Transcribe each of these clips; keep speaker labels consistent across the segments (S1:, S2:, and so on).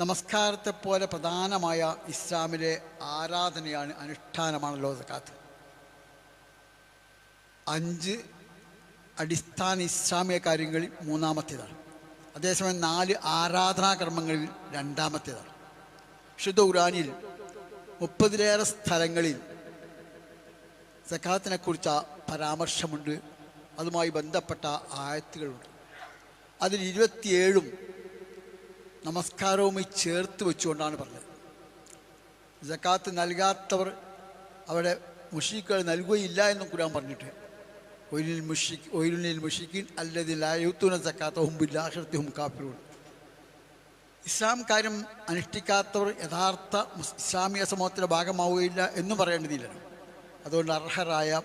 S1: നമസ്കാരത്തെ പോലെ പ്രധാനമായ ഇസ്ലാമിലെ ആരാധനയാണ് അനുഷ്ഠാനമാണല്ലോ സക്കാത്ത്. അഞ്ച് അടിസ്ഥാന ഇസ്ലാമിക കാര്യങ്ങളിൽ മൂന്നാമത്തേതാണ്. അതേസമയം നാല് ആരാധനാകർമ്മങ്ങളിൽ രണ്ടാമത്തേതാണ്. ശുദ്ധ ഖുറാനിൽ മുപ്പതിലേറെ സ്ഥലങ്ങളിൽ സക്കാത്തിനെ കുറിച്ച പരാമർശമുണ്ട്. അതുമായി ബന്ധപ്പെട്ട ആയത്തുകളുണ്ട്. അതിൽ ഇരുപത്തിയേഴും നമസ്കാരവുമായി ചേർത്ത് വെച്ചുകൊണ്ടാണ് പറഞ്ഞത്. ജക്കാത്ത് നൽകാത്തവർ അവിടെ മുഷീക്കുകൾ നൽകുകയില്ല എന്നും ഖുരാൻ പറഞ്ഞിട്ട്. ഒയിലിൽ മുഷി ഒയിലിൽ മുഷിക്കിൻ അല്ലതിൽ ആയുത്തൂന ജക്കാത്ത ഹുംബില്ലാഹൃത്തി ഹും കാപ്പിറും ഇസ്ലാം കാര്യം അനുഷ്ഠിക്കാത്തവർ യഥാർത്ഥ ഇസ്ലാമിക സമൂഹത്തിന്റെ ഭാഗമാവുകയില്ല എന്നും പറയേണ്ടതില്ല. അതുകൊണ്ട് അർഹരായ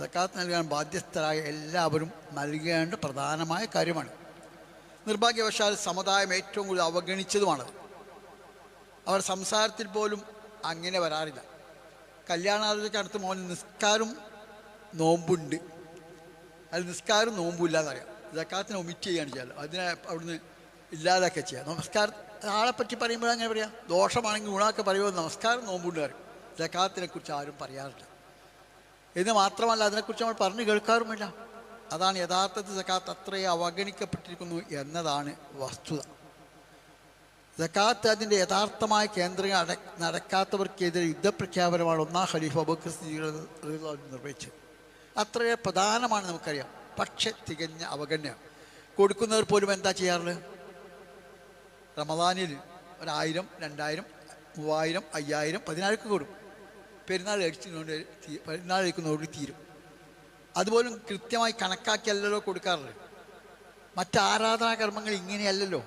S1: സക്കാത്ത് നൽകാൻ ബാധ്യസ്ഥരായ എല്ലാവരും നൽകേണ്ട പ്രധാനമായ കാര്യമാണ്. നിർഭാഗ്യവശാൽ സമുദായം ഏറ്റവും കൂടുതൽ അവഗണിച്ചതുമാണത് അവർ സംസാരത്തിൽ പോലും അങ്ങനെ വരാറില്ല. കല്യാണാലോചനയ്ക്ക് അടുത്ത് മോൻ നിസ്കാരം നോമ്പുണ്ട്. അത് നിസ്കാരം നോമ്പും എന്നറിയാം ജക്കാത്തിനെ ഒമിറ്റ് ചെയ്യുകയാണ് ചെയ്യാറ്. അതിനെ അവിടുന്ന് ഇല്ലാതൊക്കെ ചെയ്യാം. നമസ്കാരം ആളെ പറ്റി പറയുമ്പോൾ അങ്ങനെ പറയാം. ദോഷമാണെങ്കിൽ ഗുണമൊക്കെ പറയുമ്പോൾ നമസ്കാരം നോമ്പുണ്ട് പറയും. ജക്കാത്തിനെ കുറിച്ച് ആരും പറയാറില്ല. എന്ന് മാത്രമല്ല അതിനെക്കുറിച്ച് നമ്മൾ പറഞ്ഞു കേൾക്കാറുമില്ല. അതാണ് യഥാർത്ഥത്തിൽ സക്കാത്ത് അത്രയും അവഗണിക്കപ്പെട്ടിരിക്കുന്നു എന്നതാണ് വസ്തുത. സക്കാത്ത് അതിന്റെ യഥാർത്ഥമായ കേന്ദ്രങ്ങൾ അട നടക്കാത്തവർക്കെതിരെ യുദ്ധപ്രഖ്യാപനമാണ് ഒന്നാം ഖലീഫ അബൂബക്കർ സിദ്ദീഖ് നിർവഹിച്ചത്. അത്രയും പ്രധാനമാണ് നമുക്കറിയാം. പക്ഷെ തികഞ്ഞ അവഗണ്യം. കൊടുക്കുന്നവർ പോലും എന്താ ചെയ്യാറുള്ളത്? റമദാനിൽ ഒരായിരം രണ്ടായിരം മൂവായിരം അയ്യായിരം പതിനായിരം കൊടുക്കും പെരുന്നാൾ കഴിച്ചുകൊണ്ട് പെരുന്നാൾ കഴിക്കുന്നതോട് തീരും. അതുപോലും കൃത്യമായി കണക്കാക്കിയല്ലല്ലോ കൊടുക്കാറുള്ളത്. മറ്റ് ആരാധനാ കർമ്മങ്ങൾ ഇങ്ങനെയല്ലല്ലോ.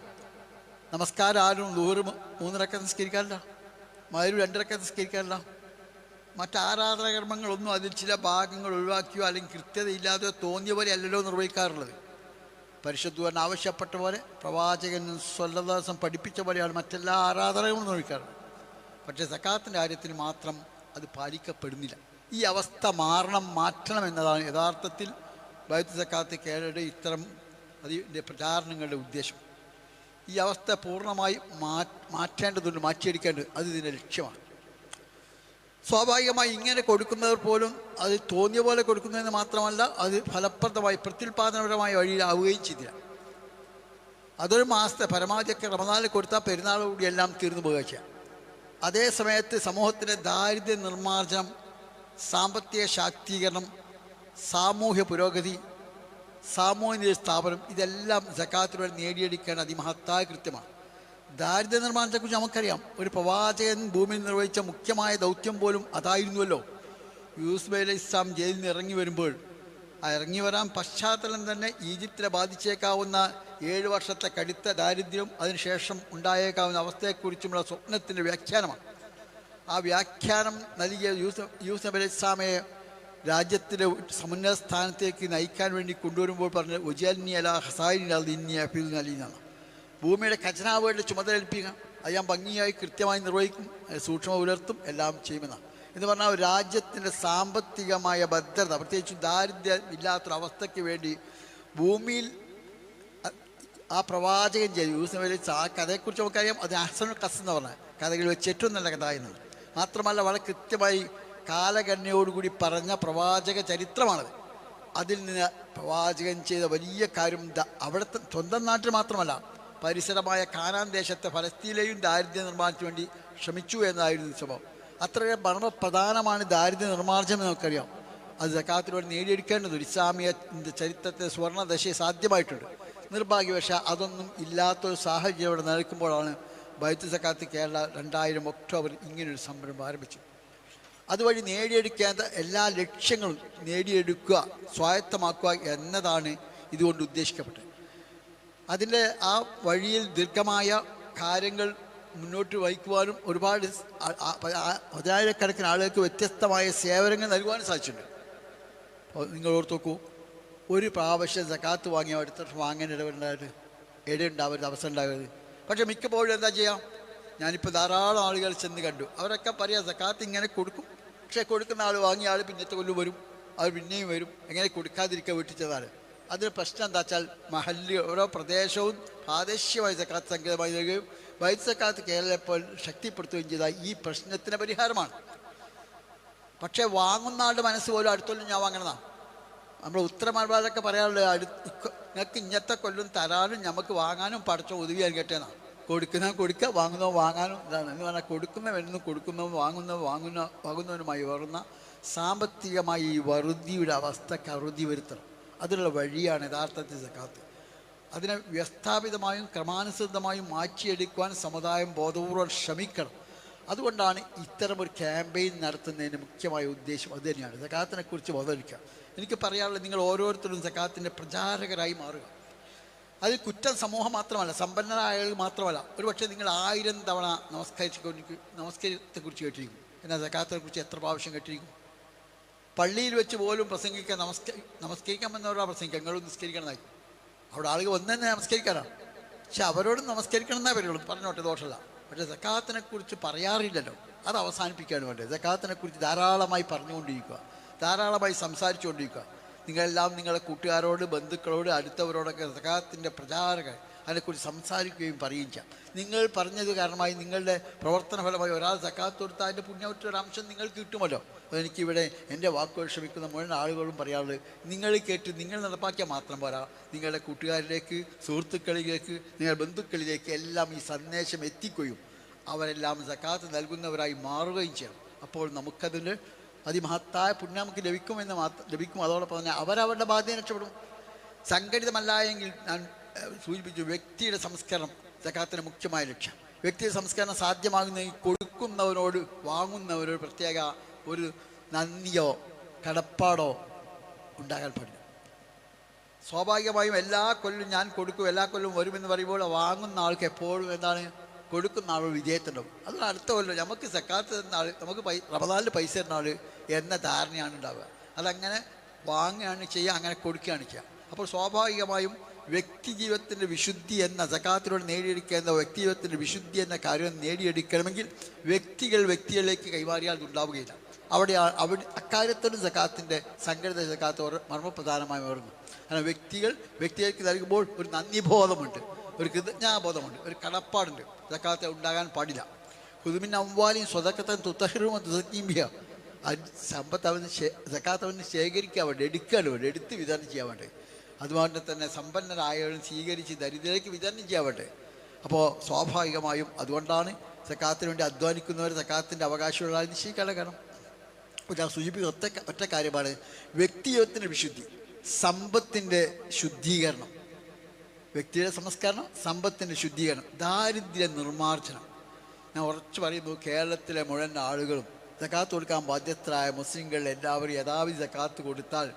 S1: നമസ്കാരം ആരും നൂറ് മൂന്നിറക്കം നിസ്കരിക്കാറില്ല. മാരും രണ്ടിറക്കം നിസ്കരിക്കാറില്ല. മറ്റ് ആരാധനാ കർമ്മങ്ങളൊന്നും അതിൽ ചില ഭാഗങ്ങൾ ഒഴിവാക്കിയോ അല്ലെങ്കിൽ കൃത്യതയില്ലാതെയോ തോന്നിയ പോലെ അല്ലല്ലോ നിർവഹിക്കാറുള്ളത്. പരിശുദ്ധൻ ആവശ്യപ്പെട്ട പോലെ പ്രവാചകൻ സ്വല്ലദാസം പഠിപ്പിച്ച പോലെയാണ് മറ്റെല്ലാ ആരാധനകളും നിർവഹിക്കാറുള്ളത്. പക്ഷേ സക്കാത്തിന്റെ കാര്യത്തിൽ മാത്രം അത് പാലിക്കപ്പെടുന്നില്ല. ഈ അവസ്ഥ മാറണം മാറ്റണം എന്നതാണ് യഥാർത്ഥത്തിൽ ബൈത്ത് സക്കാത്ത് കേരളയുടെ ഇത്തരം അതിന്റെ പ്രചാരണങ്ങളുടെ ഉദ്ദേശം. ഈ അവസ്ഥ പൂർണമായി മാറ്റേണ്ടതുണ്ട് മാറ്റിയെടുക്കേണ്ടത് അത് ഇതിന്റെ ലക്ഷ്യമാണ്. സ്വാഭാവികമായി ഇങ്ങനെ കൊടുക്കുന്നവർ പോലും അത് തോന്നിയ പോലെ കൊടുക്കുന്നതെന്ന് മാത്രമല്ല അത് ഫലപ്രദമായി പ്രത്യുൽപാദനപരമായ വഴിയിലാവുകയും ചെയ്തില്ല. അതൊരു മാസത്തെ പരമാവധിയൊക്കെ റമദാനിൽ കൊടുത്താൽ പെരുന്നാളോടുകൂടി എല്ലാം തീർന്നു പോകുക ചെയ്യാം അതേ സമയത്ത് സമൂഹത്തിന്റെ ദാരിദ്ര്യ നിർമ്മാർജനം സാമ്പത്തിക ശാക്തീകരണം സാമൂഹ്യ പുരോഗതി സാമൂഹ്യ സ്ഥാപനം ഇതെല്ലാം ജക്കാത്തിലൂടെ നേടിയെടുക്കേണ്ട അതിമഹത്തായ കൃത്യമാണ്. ദാരിദ്ര്യ നിർമ്മാണത്തെക്കുറിച്ച് നമുക്കറിയാം. ഒരു പ്രവാചകൻ ഭൂമിയിൽ നിർവഹിച്ച മുഖ്യമായ ദൗത്യം പോലും അതായിരുന്നുവല്ലോ. യൂസുഫ് അലൈഹി ഇസ്ലാം ജയിലിൽ നിന്ന് ഇറങ്ങി വരുമ്പോൾ ആ ഇറങ്ങി വരാൻ പശ്ചാത്തലം തന്നെ ഈജിപ്തിനെ ബാധിച്ചേക്കാവുന്ന ഏഴ് വർഷത്തെ കടുത്ത ദാരിദ്ര്യം അതിനുശേഷം ഉണ്ടായേക്കാവുന്ന അവസ്ഥയെക്കുറിച്ചുമുള്ള സ്വപ്നത്തിന്റെ വ്യാഖ്യാനമാണ്. ആ വ്യാഖ്യാനം നൽകിയ യൂസ് നബി അലൈഹി ഇസ്ലാമയെ രാജ്യത്തിന്റെ സമുന്നത സ്ഥാനത്തേക്ക് നയിക്കാൻ വേണ്ടി കൊണ്ടുവരുമ്പോൾ പറഞ്ഞ ഉജൽനി അല ഹസായിനി അൽ ഇന്നി അഫീദ് അലി എന്നാണ്. ഭൂമിയുടെ ഖജനാവുകളുടെ ചുമതല ഏൽപ്പിക്കുക അത് ഞാൻ ഭംഗിയായി കൃത്യമായി നിർവഹിക്കും സൂക്ഷ്മ പുലർത്തും എല്ലാം ചെയ്യുമെന്നാണ്. എന്ന് പറഞ്ഞാൽ രാജ്യത്തിന്റെ സാമ്പത്തികമായ ഭദ്രത പ്രത്യേകിച്ചും ദാരിദ്ര്യം ഇല്ലാത്തൊരവസ്ഥയ്ക്ക് വേണ്ടി ഭൂമിയിൽ ആ പ്രവാചകൻ ചെയ്തു യൂസഫ് അലി ആ കഥയെക്കുറിച്ച് നമുക്കറിയാം. അത് അഹസൻ കസ് എന്ന് പറഞ്ഞ കഥകളിൽ വെച്ച് ഏറ്റവും നല്ല കഥ എന്നത് മാത്രമല്ല വളരെ കൃത്യമായി കാലഗണ്യയോടുകൂടി പറഞ്ഞ പ്രവാചക ചരിത്രമാണത്. അതിൽ നിന്ന് പ്രവാചകൻ ചെയ്ത വലിയ കാര്യം അവിടുത്തെ സ്വന്തം നാട്ടിൽ മാത്രമല്ല പരിസരമായ കാനാൻ ദേശത്തെ ഫലസ്തീനിലെയും ദാരിദ്ര്യ നിർമ്മാണത്തിന് വേണ്ടി ശ്രമിച്ചു എന്നായിരുന്നു സംഭവം. അത്രയും മർമ്മപ്രധാനമാണ് ദാരിദ്ര്യ നിർമ്മാർജനം നമുക്കറിയാം. അത് ജക്കാത്തിലൂടെ നേടിയെടുക്കേണ്ടത് ഇസ്ലാമിയ ചരിത്രത്തെ സുവർണദശയെ സാധ്യമായിട്ടുണ്ട്. നിർഭാഗ്യവശ അതൊന്നും ഇല്ലാത്തൊരു സാഹചര്യം ഇവിടെ നിൽക്കുമ്പോഴാണ് ബൈത്ത് സക്കാത്ത് കേരള രണ്ടായിരം ഒക്ടോബർ ഇങ്ങനൊരു സംരംഭം ആരംഭിച്ചു. അതുവഴി നേടിയെടുക്കേണ്ട എല്ലാ ലക്ഷ്യങ്ങളും നേടിയെടുക്കുക സ്വായത്തമാക്കുക എന്നതാണ് ഇതുകൊണ്ട് ഉദ്ദേശിക്കപ്പെട്ടത്. അതിന്റെ ആ വഴിയിൽ ദീർഘമായ കാര്യങ്ങൾ മുന്നോട്ട് വഹിക്കുവാനും ഒരുപാട് പതിനായിരക്കണക്കിന് ആളുകൾക്ക് വ്യത്യസ്തമായ സേവനങ്ങൾ നൽകുവാനും സാധിച്ചിട്ടുണ്ട്. അപ്പോൾ നിങ്ങൾ ഓർത്ത് നോക്കൂ ഒരു പ്രാവശ്യം സക്കാത്ത് വാങ്ങിയ അടുത്ത വാങ്ങാൻ ഇടവുണ്ടായിട്ട് ഇടയുണ്ടാവരുത് അവസരം ഉണ്ടാവരുത്. പക്ഷേ മിക്കപ്പോഴും എന്താ ചെയ്യാം? ഞാനിപ്പോൾ ധാരാളം ആളുകൾ ചെന്ന് കണ്ടു. അവരൊക്കെ പറയാം സക്കാത്ത് ഇങ്ങനെ കൊടുക്കും. പക്ഷേ കൊടുക്കുന്ന ആൾ വാങ്ങിയ ആൾ പിന്നത്തെ കൊല്ലു വരും. അവർ പിന്നെയും വരും. എങ്ങനെ കൊടുക്കാതിരിക്കുക വീട്ടിൽ ചെന്നാൽ അതിന് പ്രശ്നം എന്താ വെച്ചാൽ മഹല്ല് ഓരോ പ്രദേശവും പ്രാദേശികമായ സക്കാത്ത് സംഗീതമായി നൽകുകയും വൈദ്യുത സക്കാത്ത് കേരളപ്പോൾ ശക്തിപ്പെടുത്തുകയും ചെയ്ത ഈ പ്രശ്നത്തിന് പരിഹാരമാണ്. പക്ഷേ വാങ്ങുന്ന ആളുടെ മനസ്സ് പോലും അടുത്തൊന്നും ഞാൻ വാങ്ങണതാണ് നമ്മൾ ഉത്തരമാർബാരൊക്കെ പറയാറുള്ളത് അടുത്ത് നിങ്ങൾക്ക് ഇങ്ങനത്തെ കൊല്ലും തരാനും നമുക്ക് വാങ്ങാനും പടച്ചോ ഒതുവിയാൻ കേട്ടേന്നാണ് കൊടുക്കുന്ന കൊടുക്കുക വാങ്ങുന്നോ വാങ്ങാനും ഇതാണ്. എന്ന് പറഞ്ഞാൽ കൊടുക്കുന്നവനും കൊടുക്കുന്നവൻ വാങ്ങുന്നവൻ വാങ്ങുന്ന വാങ്ങുന്നവനുമായി വരുന്ന സാമ്പത്തികമായി ഈ വറുതിയുടെ അവസ്ഥ കറുതി വരുത്തണം. അതിനുള്ള വഴിയാണ് യഥാർത്ഥത്തിൽ സക്കാത്ത്. അതിനെ വ്യസ്ഥാപിതമായും ക്രമാനുസൃതമായും മാറ്റിയെടുക്കുവാൻ സമുദായം ബോധപൂർവം ശ്രമിക്കണം. അതുകൊണ്ടാണ് ഇത്തരം ഒരു ക്യാമ്പയിൻ നടത്തുന്നതിന്റെ മുഖ്യമായ ഉദ്ദേശം അത് തന്നെയാണ്. സക്കാത്തിനെ കുറിച്ച് ബോധവൽക്കുക എനിക്ക് പറയാനുള്ളത് നിങ്ങൾ ഓരോരുത്തരും സക്കാത്തിന്റെ പ്രചാരകരായി മാറുക. അതിൽ കുറ്റം സമൂഹം മാത്രമല്ല സമ്പന്നരായ മാത്രമല്ല. ഒരുപക്ഷെ നിങ്ങൾ ആയിരം തവണ നമസ്കരിച്ചു നമസ്കാരത്തെക്കുറിച്ച് കേട്ടിരിക്കും. എന്നാൽ സക്കാത്തിനെ കുറിച്ച് എത്ര പ്രാവശ്യം കേട്ടിരിക്കും? പള്ളിയിൽ വെച്ച് പോലും പ്രസംഗിക്കാൻ നമസ്ക നമസ്കരിക്കാൻ വന്നവരാണ് പ്രസംഗിക്കുക. നിങ്ങളും നിസ്കരിക്കണമെന്നായി അവിടെ ആളുകൾ ഒന്നെന്നെ നമസ്കരിക്കാനാണ്. പക്ഷെ അവരോടും നമസ്കരിക്കണം എന്നേ വരുള്ളൂ പറഞ്ഞോട്ടെ ദോഷമല്ല. പക്ഷേ സക്കാത്തിനെ കുറിച്ച് പറയാറില്ലല്ലോ. അത് അവസാനിപ്പിക്കുകയാണ് വേണ്ടത്. സക്കാത്തിനെ കുറിച്ച് ധാരാളമായി പറഞ്ഞുകൊണ്ടിരിക്കുക. ധാരാളമായി സംസാരിച്ചുകൊണ്ടിരിക്കുക. നിങ്ങളെല്ലാം നിങ്ങളുടെ കൂട്ടുകാരോട് ബന്ധുക്കളോട് അടുത്തവരോടൊക്കെ സക്കാത്തിന്റെ പ്രചാരകർ അതിനെക്കുറിച്ച് സംസാരിക്കുകയും പറയുകയും ചെയ്യാം. നിങ്ങൾ പറഞ്ഞത് കാരണമായി നിങ്ങളുടെ പ്രവർത്തന ഫലമായി ഒരാൾ സക്കാത്ത് കൊടുത്താൽ അതിന്റെ പുണ്യവറ്റ ഒരു അംശം നിങ്ങൾക്ക് കിട്ടുമല്ലോ. അതെനിക്കിവിടെ എന്റെ വാക്കുകൾ ശ്രമിക്കുന്ന മുഴുവൻ ആളുകളും പറയാറുള്ളത് നിങ്ങൾ കേട്ട് നിങ്ങൾ നടപ്പാക്കിയാൽ മാത്രം പോരാ. നിങ്ങളുടെ കൂട്ടുകാരിലേക്ക് സുഹൃത്തുക്കളിലേക്ക് നിങ്ങളുടെ ബന്ധുക്കളിലേക്ക് എല്ലാം ഈ സന്ദേശം എത്തിക്കുകയും അവരെല്ലാം സക്കാത്ത് നൽകുന്നവരായി മാറുകയും ചെയ്യണം. അപ്പോൾ നമുക്കതിന് അതിമഹത്തായ പുണ്യം നമുക്ക് ലഭിക്കുമെന്ന് മാത്രം ലഭിക്കും. അതോടൊപ്പം തന്നെ അവരവരുടെ ബാധ്യത രക്ഷപ്പെടും. സംഘടിതമല്ല എങ്കിൽ ഞാൻ സൂചിപ്പിച്ചു വ്യക്തിയുടെ സംസ്കരണം ജക്കാത്തിന് മുഖ്യമായ ലക്ഷ്യം. വ്യക്തിയുടെ സംസ്കരണം സാധ്യമാകുന്നെങ്കിൽ കൊടുക്കുന്നവനോട് വാങ്ങുന്നവരോട് പ്രത്യേക ഒരു നന്ദിയോ കടപ്പാടോ ഉണ്ടാകാൻ പാടില്ല. സ്വാഭാവികമായും എല്ലാ കൊല്ലും ഞാൻ കൊടുക്കും എല്ലാ കൊല്ലും വരുമെന്ന് പറയുമ്പോൾ വാങ്ങുന്ന ആൾക്ക് എപ്പോഴും എന്താണ്? കൊടുക്കുന്ന ആൾ വിജയത്തിനുണ്ടാവും. അതുകൊണ്ട് അടുത്ത കൊല്ലം നമുക്ക് സക്കാത്ത് തന്നാൾ നമുക്ക് പൈ റമദാനിൽ പൈസ തരുന്ന ആൾ എന്ന ധാരണയാണ് ഉണ്ടാവുക. അതങ്ങനെ വാങ്ങുകയാണ് ചെയ്യുക അങ്ങനെ കൊടുക്കുകയാണ് ചെയ്യുക. അപ്പോൾ സ്വാഭാവികമായും വ്യക്തി ജീവിതത്തിന്റെ വിശുദ്ധി എന്ന സക്കാത്തിലൂടെ നേടിയെടുക്കേണ്ട വ്യക്തി ജീവിതത്തിന്റെ വിശുദ്ധി എന്ന കാര്യം നേടിയെടുക്കണമെങ്കിൽ വ്യക്തികൾ വ്യക്തികളിലേക്ക് കൈമാറിയാൽ ഉണ്ടാവുകയില്ല അവിടെ അവിടെ അക്കാര്യത്തിലും സക്കാത്തിന്റെ സംഘടിത സക്കാത്ത് മർമ്മപ്രധാനമായി ഉയർന്നു. കാരണം വ്യക്തികൾ വ്യക്തികൾക്ക് നൽകുമ്പോൾ ഒരു നന്ദിബോധമുണ്ട് ഒരു കൃതജ്ഞാബോധമുണ്ട് ഒരു കടപ്പാടുണ്ട്. സക്കാത്ത് ഉണ്ടാകാൻ പാടില്ല. കുതുമിൻ അമ്പാലിയും സ്വതക്കത്തൻ തുത്തഹിറും തുതക്കീമ്പിയ സമ്പത്ത് അവന് സക്കാത്ത് അവന് ശേഖരിക്കാൻ വേണ്ടി എടുക്കാൻ വേണ്ടി എടുത്ത് വിതരണം ചെയ്യാൻ വേണ്ടി. അതുപോലെ തന്നെ സമ്പന്നരായവരും സ്വീകരിച്ച് ദരിദ്രർക്ക് വിതരണം ചെയ്യാവട്ടെ. അപ്പോൾ സ്വാഭാവികമായും അതുകൊണ്ടാണ് സക്കാത്തിന് വേണ്ടി അധ്വാനിക്കുന്നവർ സക്കാത്തിന്റെ അവകാശമുള്ള നിശ്ചയിക്കണം ഞാൻ സൂചിപ്പിക്കുന്ന ഒറ്റ ഒറ്റ കാര്യമാണ്. വ്യക്തിത്വത്തിന്റെ വിശുദ്ധി സമ്പത്തിന്റെ ശുദ്ധീകരണം. വ്യക്തിയുടെ സംസ്കരണം സമ്പത്തിന്റെ ശുദ്ധീകരണം. ദാരിദ്ര്യ നിർമ്മാർജനം. ഞാൻ ഉറച്ചു പറയുന്നു കേരളത്തിലെ മുഴുവൻ ആളുകളും സക്കാത്ത് കൊടുക്കാൻ ബാധ്യസ്ഥരായ മുസ്ലിങ്ങൾ എല്ലാവരും യഥാവിധി സക്കാത്ത് കൊടുത്താൽ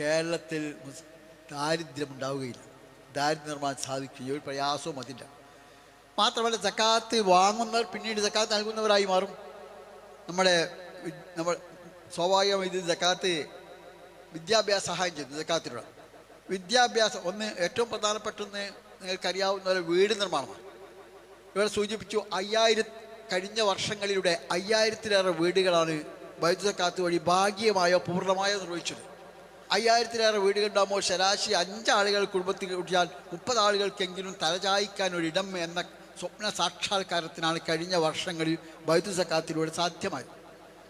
S1: കേരളത്തിൽ ദാരിദ്ര്യം ഉണ്ടാവുകയില്ല ദാരിദ്ര്യ നിർമ്മാണം സാധിക്കും ഒരു പ്രയാസവും അതില്ല. മാത്രമല്ല ജക്കാത്ത് വാങ്ങുന്നവർ പിന്നീട് ജക്കാത്ത് നൽകുന്നവരായി മാറും. നമ്മുടെ നമ്മൾ സ്വാഭാവികമായി ഇത് ജക്കാത്ത് വിദ്യാഭ്യാസ സഹായം ചെയ്യുന്നു ജക്കാത്തിലൂടെ. വിദ്യാഭ്യാസം ഒന്ന് ഏറ്റവും പ്രധാനപ്പെട്ട ഒന്ന് നിങ്ങൾക്കറിയാവുന്ന ഒരു വീട് നിർമ്മാണമാണ്. ഇവിടെ സൂചിപ്പിച്ചു അയ്യായിരം കഴിഞ്ഞ വർഷങ്ങളിലൂടെ അയ്യായിരത്തിലേറെ വീടുകളാണ് വൈദ്യുത കാത്ത് വഴി ഭാഗ്യമായോ പൂർണമായോ നിർവഹിച്ചത് അയ്യായിരത്തിലേറെ വീടുകളുണ്ടാകുമ്പോൾ ശരാശരി അഞ്ചാളുകൾ കുടുംബത്തിൽ കൂട്ടിയാൽ മുപ്പത് ആളുകൾക്കെങ്കിലും തലചായിക്കാൻ ഒരിടം എന്ന സ്വപ്ന സാക്ഷാത്കാരത്തിനാണ് കഴിഞ്ഞ വർഷങ്ങളിൽ വൈദ്യുത സക്കാത്തിലൂടെ സാധ്യമായത്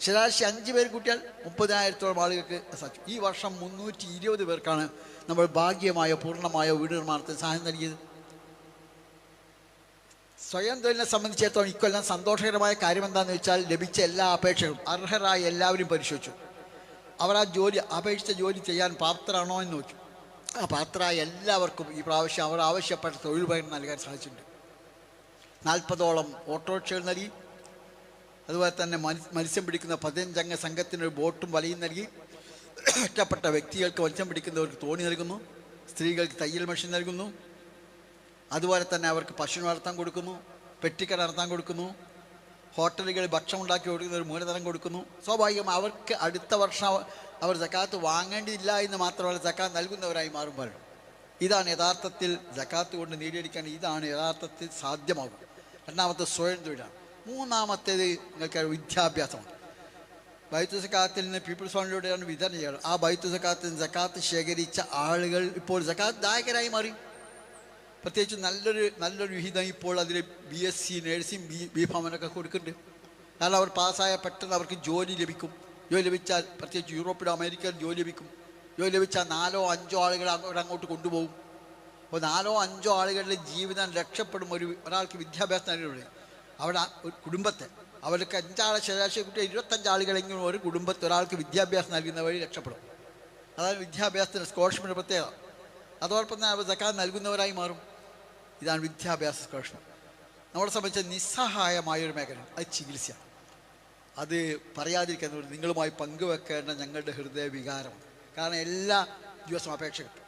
S1: ശരാശരി അഞ്ച് പേർ കൂട്ടിയാൽ മുപ്പതിനായിരത്തോളം ആളുകൾക്ക് സാധിച്ചു. ഈ വർഷം മുന്നൂറ്റി ഇരുപത് പേർക്കാണ് നമ്മൾ ഭാഗ്യമായ പൂർണമായ വീട് നിർമ്മാണത്തിന് സഹായം നൽകിയത്. സ്വയം തൊഴിലിനെ സംബന്ധിച്ചിടത്തോളം ഇക്കൊല്ലം സന്തോഷകരമായ കാര്യം എന്താണെന്ന് വെച്ചാൽ ലഭിച്ച എല്ലാ അപേക്ഷകളും അർഹരായ എല്ലാവരും പരിശോധിച്ചു. അവർ ആ ജോലി അപേക്ഷിച്ച ജോലി ചെയ്യാൻ പാത്രമാണോ എന്ന് നോക്കി. ആ പ്രാപ്തരായ എല്ലാവർക്കും ഈ പ്രാവശ്യം അവർ ആവശ്യപ്പെട്ട തൊഴിൽ പകരം നൽകാൻ സാധിച്ചിട്ടുണ്ട്. നാൽപ്പതോളം ഓട്ടോറിക്ഷകൾ നൽകി. അതുപോലെ തന്നെ മത്സ്യം പിടിക്കുന്ന പതിനഞ്ചംഗ സംഘത്തിന് ഒരു ബോട്ടും വലയും നൽകി. ഒറ്റപ്പെട്ട വ്യക്തികൾക്ക് മത്സ്യം പിടിക്കുന്നവർക്ക് തോണി നൽകുന്നു. സ്ത്രീകൾക്ക് തയ്യൽ മെഷീൻ നൽകുന്നു. അതുപോലെ തന്നെ അവർക്ക് പശു വളർത്താൻ കൊടുക്കുന്നു. പെട്ടിക്കട നടത്താൻ കൊടുക്കുന്നു. ഹോട്ടലുകളിൽ ഭക്ഷണം ഉണ്ടാക്കി കൊടുക്കുന്ന ഒരു മൂലധനം കൊടുക്കുന്നു. സ്വാഭാവികം അവർക്ക് അടുത്ത വർഷം അവർ ജക്കാത്ത് വാങ്ങേണ്ടിയില്ല എന്ന് മാത്രമല്ല ജക്കാത്ത് നൽകുന്നവരായി മാറും പറയും ഇതാണ് യഥാർത്ഥത്തിൽ ജക്കാത്ത് കൊണ്ട് നേടിയെടുക്കാൻ ഇതാണ് യഥാർത്ഥത്തിൽ സാധ്യമാകും രണ്ടാമത്തെ സ്വയം തൊഴിലാണ്. മൂന്നാമത്തേത് നിങ്ങൾക്ക് വിദ്യാഭ്യാസമാണ്. ബൈത്തു സക്കാത്തിൽ നിന്ന് പീപ്പിൾസ് ഫണ്ടിലൂടെയാണ് വിതരണം ചെയ്യുന്നത് ആ ബൈത്തു സക്കാത്തിൽ നിന്ന് സക്കാത്ത് ശേഖരിച്ച ആളുകൾ ഇപ്പോൾ സക്കാത്ത് ദായകരായി മാറി. പ്രത്യേകിച്ച് നല്ലൊരു നല്ലൊരു വിഹിതം ഇപ്പോൾ അതിൽ B S C nursing B B ഫാമിനൊക്കെ കൊടുക്കുന്നുണ്ട്. കാരണം അവർ പാസ്സായ പെട്ടെന്ന് അവർക്ക് ജോലി ലഭിക്കും. ജോലി ലഭിച്ചാൽ പ്രത്യേകിച്ച് യൂറോപ്പിലും അമേരിക്കയിൽ ജോലി ലഭിക്കും. ജോലി ലഭിച്ചാൽ നാലോ അഞ്ചോ ആളുകൾ അങ്ങോട്ട് കൊണ്ടുപോകും. അപ്പോൾ നാലോ അഞ്ചോ ആളുകളുടെ ജീവിതം രക്ഷപ്പെടും ഒരു ഒരാൾക്ക് വിദ്യാഭ്യാസം അറിയുള്ളത് അവിടെ കുടുംബത്തെ. അവർക്ക് അഞ്ചാളെ ശരാശരി കുട്ടി ഇരുപത്തഞ്ച് ആളുകളെങ്കിലും ഒരു കുടുംബത്തെ ഒരാൾക്ക് വിദ്യാഭ്യാസം നൽകുന്ന വഴി രക്ഷപ്പെടും. അതാണ് വിദ്യാഭ്യാസത്തിന് സ്കോളർഷിപ്പിന്റെ പ്രത്യേകത. അതോടൊപ്പം തന്നെ അവർ സക്കാൻ നൽകുന്നവരായി മാറും. ഇതാണ് വിദ്യാഭ്യാസ ഗവേഷണം നമ്മളെ സംബന്ധിച്ച നിസ്സഹായമായൊരു മേഖലയാണ്. അത് ചികിത്സ അത് പറയാതിരിക്കുന്നത് നിങ്ങളുമായി പങ്കുവെക്കേണ്ട ഞങ്ങളുടെ ഹൃദയ വികാരം കാരണം എല്ലാ ദിവസവും അപേക്ഷ കിട്ടും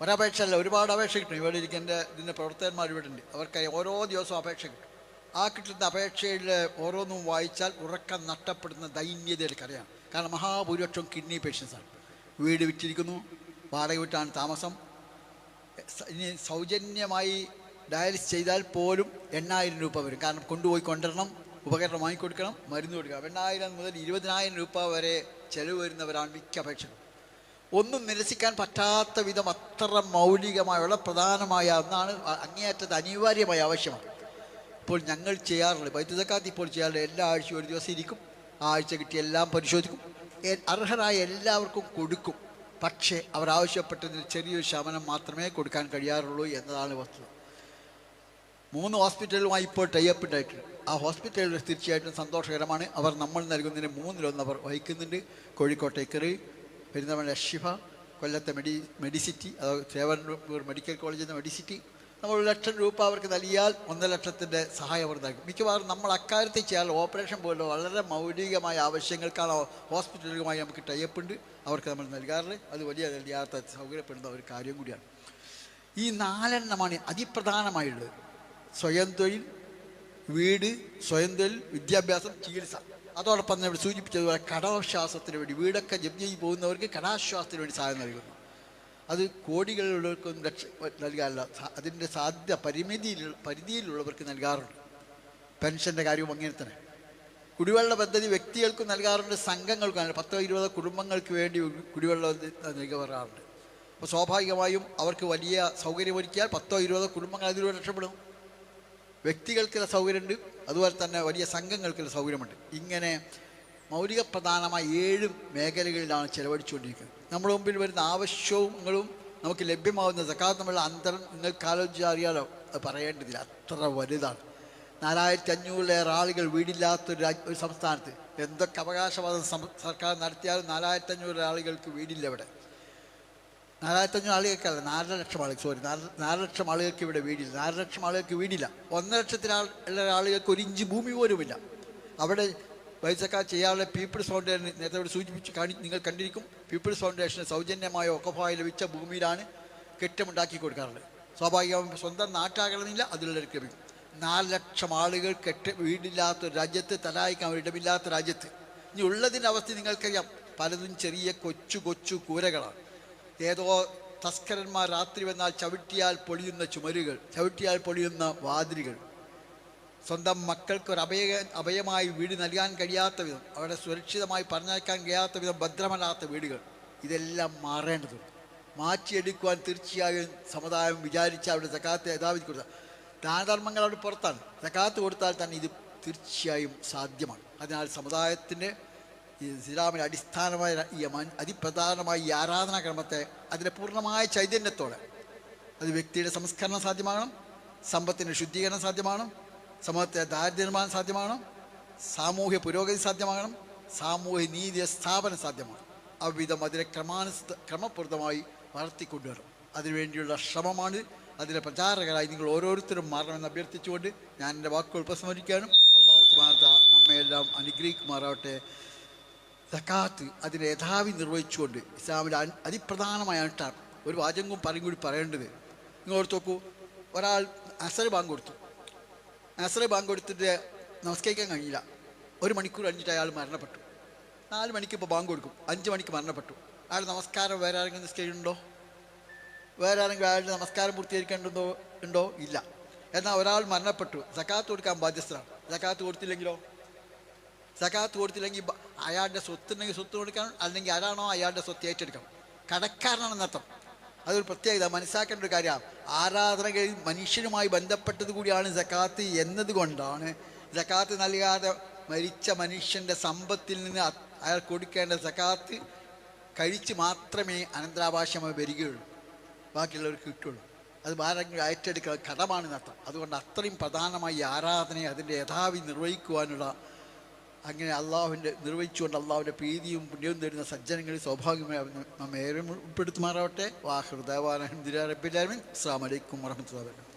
S1: ഒരപേക്ഷ അല്ല ഒരുപാട് അപേക്ഷ കിട്ടും ഇവിടെ ഇരിക്കുന്ന ഇതിന്റെ പ്രവർത്തകന്മാർ ഇവിടെ ഉണ്ട്. അവർക്ക് ഓരോ ദിവസവും അപേക്ഷ കിട്ടും ആ കിട്ടുന്ന അപേക്ഷയിൽ ഓരോന്നും വായിച്ചാൽ ഉറക്കം നഷ്ടപ്പെടുന്ന ദൈന്യത എനിക്കറിയാം. കാരണം മഹാഭൂരിപക്ഷം കിഡ്നി പേഷ്യൻസാണ്. വീട് വിറ്റിരിക്കുന്നു. വാടക വിട്ടാണ് താമസം. ഇനി സൗജന്യമായി ഡയാലിസിസ് ചെയ്താൽ പോലും എണ്ണായിരം രൂപ വരും. കാരണം കൊണ്ടുപോയി കൊണ്ടുവരണം ഉപകരണം വാങ്ങിക്കൊടുക്കണം മരുന്ന് കൊടുക്കണം. എണ്ണായിരം മുതൽ ഇരുപതിനായിരം രൂപ വരെ ചെലവ് വരുന്നവരാണ് മിക്ക അപേക്ഷകൾ ഒന്നും നിരസിക്കാൻ പറ്റാത്ത വിധം അത്ര മൗലികമായുള്ള പ്രധാനമായ ഒന്നാണ് അങ്ങേയറ്റത് അനിവാര്യമായ ആവശ്യമാണ്. ഇപ്പോൾ ഞങ്ങൾ ചെയ്യാറുണ്ട് വൈദ്യുതക്കാത്ത് ഇപ്പോൾ ചെയ്യാറുണ്ട് എല്ലാ ആഴ്ചയും ഒരു ദിവസം ഇരിക്കും ആ ആഴ്ച കിട്ടി എല്ലാം പരിശോധിക്കും. അർഹരായ എല്ലാവർക്കും കൊടുക്കും. പക്ഷേ അവർ ആവശ്യപ്പെട്ടതിൽ ചെറിയൊരു ശമനം മാത്രമേ കൊടുക്കാൻ കഴിയാറുള്ളൂ എന്നതാണ് വസ്തുത. മൂന്ന് ഹോസ്പിറ്റലുമായി ഇപ്പോൾ ടൈപ്പ് ഉണ്ടായിട്ടുണ്ട്. ആ ഹോസ്പിറ്റലുകൾ തീർച്ചയായിട്ടും സന്തോഷകരമാണ്. അവർ നമ്മൾ നൽകുന്നതിന് മൂന്നിലൊന്ന് അവർ വഹിക്കുന്നുണ്ട്. കോഴിക്കോട്ടെ കറി പെരുന്തമണ ഷിഫ കൊല്ലത്തെ മെഡി മെഡിസിറ്റി അതായത് തേവനൂർ മെഡിക്കൽ കോളേജിൽ നിന്ന് മെഡിസിറ്റി. നമ്മൾ ഒരു ലക്ഷം രൂപ അവർക്ക് നൽകിയാൽ ഒന്നര ലക്ഷത്തിന്റെ സഹായം അവർ നൽകും. മിക്കവാറും നമ്മൾ അക്കാര്യത്തിൽ ചെയ്യാൻ ഓപ്പറേഷൻ പോലുള്ള വളരെ മൗലികമായ ആവശ്യങ്ങൾക്കാണ് ഹോസ്പിറ്റലുകളുമായി നമുക്ക് ടൈപ്പ് ഉണ്ട്. അവർക്ക് നമ്മൾ നൽകാറുണ്ട്. അത് വലിയ യാത്ര സൗകര്യപ്പെടുന്ന ഒരു കാര്യം കൂടിയാണ്. ഈ നാലെണ്ണമാണ് അതിപ്രധാനമായുള്ളത്. സ്വയം തൊഴിൽ വീട് സ്വയം തൊഴിൽ വിദ്യാഭ്യാസം ചികിത്സ. അതോടൊപ്പം തന്നെ ഇവിടെ സൂചിപ്പിച്ചതുപോലെ കടാശ്വാസത്തിന് വേണ്ടി വീടൊക്കെ ജപ്തി പോകുന്നവർക്ക് കടാശ്വാസത്തിന് വേണ്ടി സഹായം നൽകുന്നു. അത് കോടികളിലുള്ളവർക്കൊന്നും രക്ഷ നൽകാറില്ല അതിന്റെ സാധ്യത പരിമിതിയിൽ പരിധിയിലുള്ളവർക്ക് നൽകാറുണ്ട്. പെൻഷന്റെ കാര്യവും അങ്ങനെ തന്നെ. കുടിവെള്ള പദ്ധതി വ്യക്തികൾക്ക് നൽകാറുണ്ട് സംഘങ്ങൾക്കാണ്. പത്തോ ഇരുപതോ കുടുംബങ്ങൾക്ക് വേണ്ടി കുടിവെള്ളം നൽകാറുണ്ട്. അപ്പോൾ സ്വാഭാവികമായും അവർക്ക് വലിയ സൗകര്യമൊരുക്കിയാൽ പത്തോ ഇരുപതോ കുടുംബങ്ങൾ അതിലൂടെ രക്ഷപ്പെടും. വ്യക്തികൾക്കുള്ള സൗകര്യമുണ്ട് അതുപോലെ തന്നെ വലിയ സംഘങ്ങൾക്കുള്ള സൗകര്യമുണ്ട്. ഇങ്ങനെ മൗലിക പ്രധാനമായ ഏഴ് മേഖലകളിലാണ് ചെലവഴിച്ചുകൊണ്ടിരിക്കുന്നത്. നമ്മുടെ മുമ്പിൽ വരുന്ന ആവശ്യങ്ങളും നമുക്ക് ലഭ്യമാകുന്ന സക്കാത്തമുള്ള അന്തരം നിങ്ങൾക്ക് ആലോചിച്ചാൽ അറിയാലോ അത് പറയേണ്ടതില്ല. അത്ര വലുതാണ്. നാലായിരത്തി അഞ്ഞൂറിലേറെ ആളുകൾ വീടില്ലാത്തൊരു ഒരു സംസ്ഥാനത്ത്. എന്തൊക്കെ അവകാശവാദം സർക്കാർ നടത്തിയാലും നാലായിരത്തി അഞ്ഞൂറ് ആളുകൾക്ക് വീടില്ല ഇവിടെ. നാലായിരത്തി അഞ്ഞൂറ് ആളുകൾക്കല്ല നാല് ലക്ഷം ആളുകൾ സോറി നാല് ലക്ഷം ആളുകൾക്ക് ഇവിടെ വീടില്ല. നാല് ലക്ഷം ആളുകൾക്ക് വീടില്ല. ഒന്നര ലക്ഷത്തിലുള്ള ആളുകൾക്ക് ഒരു ഇഞ്ച് ഭൂമി പോലുമില്ല അവിടെ വൈസക്കാർ ചെയ്യാനുള്ള പീപ്പിൾസ് ഫൗണ്ടേഷൻ നേരത്തെ ഇവിടെ സൂചിപ്പിച്ച് കാണി നിങ്ങൾ കണ്ടിരിക്കും. പീപ്പിൾസ് ഫൗണ്ടേഷന് സൗജന്യമായ ഒക്കഫായി ലഭിച്ച ഭൂമിയിലാണ് കെട്ടിടമുണ്ടാക്കി കൊടുക്കാറുള്ളത്. സ്വാഭാവികമായും സ്വന്തം നാട്ടാകണമെന്നില്ല അതിലുള്ളവർക്ക് ലഭിക്കും. നാല് ലക്ഷം ആളുകൾ കെട്ട് വീടില്ലാത്ത ഒരു രാജ്യത്ത് തലായിക്കാൻ ഇടമില്ലാത്ത രാജ്യത്ത്. ഇനി ഉള്ളതിന്റെ അവസ്ഥ നിങ്ങൾക്കറിയാം. പലതും ചെറിയ കൊച്ചു കൊച്ചു കൂരകളാണ്. ഏതോ തസ്കരന്മാർ രാത്രി വന്നാൽ ചവിട്ടിയാൽ പൊളിയുന്ന ചുമരുകൾ ചവിട്ടിയാൽ പൊളിയുന്ന വാതിലുകൾ. സ്വന്തം മക്കൾക്ക് ഒരു അഭയ അഭയമായി വീട് നൽകാൻ കഴിയാത്ത വിധം അവരെ സുരക്ഷിതമായി പറഞ്ഞയക്കാൻ കഴിയാത്ത വിധം ഭദ്രമല്ലാത്ത വീടുകൾ. ഇതെല്ലാം മാറേണ്ടതുണ്ട്. മാറ്റിയെടുക്കുവാൻ തീർച്ചയായും സമുദായം വിചാരിച്ച അവരുടെ സക്കാത്ത് യഥാവിധി കൊടുത്താൽ ദാനധർമ്മങ്ങൾ പുറത്താണ്. സക്കാത്ത് കൊടുത്താൽ തന്നെ ഇത് തീർച്ചയായും സാധ്യമാണ്. അതിനാൽ സമുദായത്തിന്റെ ഇസ്ലാമിന്റെ അടിസ്ഥാനമായ ഈ അതിപ്രധാനമായ ഈ ആരാധനാക്രമത്തെ അതിന്റെ പൂർണമായ ചൈതന്യത്തോടെ അത് വ്യക്തിയുടെ സംസ്കരണം സാധ്യമാകണം സമ്പത്തിന്റെ ശുദ്ധീകരണം സാധ്യമാകണം സമൂഹത്തെ ദാരിദ്ര്യനിർമ്മാണം സാധ്യമാണ് സാമൂഹ്യ പുരോഗതി സാധ്യമാകണം സാമൂഹ്യ നീതി സ്ഥാപനം സാധ്യമാണ്. അവിധം അതിനെ ക്രമാനുസൃത ക്രമപ്രദമായി വളർത്തിക്കൊണ്ടുവരണം. അതിനുവേണ്ടിയുള്ള ശ്രമമാണ് അതിലെ പ്രചാരകരായി നിങ്ങൾ ഓരോരുത്തരും മാറണമെന്ന് അഭ്യർത്ഥിച്ചുകൊണ്ട് ഞാൻ എന്റെ വാക്കുകൾ ഉപസംഹരിക്കാനും അള്ളാഹു സുബാനത്ത നമ്മയെല്ലാം അനുഗ്രഹിക്കുമാറാവട്ടെ. സക്കാത്ത് അതിനെ യഥാവി നിർവഹിച്ചുകൊണ്ട് ഇസ്ലാമിലെ അതിപ്രധാനമായിട്ടാണ് ഒരു വാചകവും പറയും കൂടി പറയേണ്ടത്. നിങ്ങൾ ഓർത്ത് നോക്കൂ ഒരാൾ അസർ ബാങ്ക് കൊടുത്തു. അസർ ബാങ്ക് കൊടുത്തിട്ട് നമസ്കരിക്കാൻ കഴിഞ്ഞില്ല. ഒരു മണിക്കൂർ കഴിഞ്ഞിട്ട് അയാൾ മരണപ്പെട്ടു. നാല് മണിക്ക് ഇപ്പോൾ ബാങ്ക് കൊടുക്കും. അഞ്ച് മണിക്ക് മരണപ്പെട്ടു. അയാൾ നമസ്കാരം വേറെ ആരെങ്കിലും നിസ്കരിക്കുന്നുണ്ടോ വേറെ ആരെങ്കിലും അയാളുടെ നമസ്കാരം പൂർത്തീകരിക്കേണ്ടതോ ഉണ്ടോ? ഇല്ല. എന്നാൽ ഒരാൾ മരണപ്പെട്ടു. സക്കാത്ത് കൊടുക്കാൻ ബാധ്യസ്ഥനാണ്. സക്കാത്ത് കൊടുത്തില്ലെങ്കിലോ? സക്കാത്ത് കൊടുത്തില്ലെങ്കിൽ അയാളുടെ സ്വത്തുണ്ടെങ്കിൽ സ്വത്ത് കൊടുക്കണം. അല്ലെങ്കിൽ ആരാണോ അയാളുടെ സ്വത്ത് ഏറ്റെടുക്കണം. കടക്കാരനാണെന്ന് അർത്ഥം. അതൊരു പ്രത്യേകത. മനസ്സിലാക്കേണ്ട ഒരു കാര്യമാണ്. ആരാധനകളിൽ മനുഷ്യനുമായി ബന്ധപ്പെട്ടത് കൂടിയാണ് ജക്കാത്ത് എന്നതുകൊണ്ടാണ് ജക്കാത്ത് നൽകാതെ മരിച്ച മനുഷ്യന്റെ സമ്പത്തിൽ നിന്ന് അയാൾ കൊടുക്കേണ്ട ജക്കാത്ത് കഴിച്ച് മാത്രമേ അനന്തരാഭാഷമായി വരികയുള്ളൂ. ബാക്കിയുള്ളവർക്ക് കിട്ടുള്ളൂ. അത് ആരെങ്കിലും ഏറ്റെടുക്കുക കടമാണ് നട്ട അതുകൊണ്ട് അത്രയും പ്രധാനമായി ആരാധനയെ അതിന്റെ യഥാവി നിർവഹിക്കുവാനുള്ള അങ്ങനെ അള്ളാഹുവിന്റെ നിർവഹിച്ചുകൊണ്ട് അള്ളാഹുവിന്റെ പ്രീതിയും പുണ്യവും തരുന്ന സജ്ജനങ്ങളിൽ സ്വാഭാവികമായി നമ്മേരും ഉൾപ്പെടുത്തുമാറാവട്ടെ. വാഹൃദാൻ റബ്ബിലാമിൻ അസ്സാം വലൈക്കും വർഹമത്തുള്ള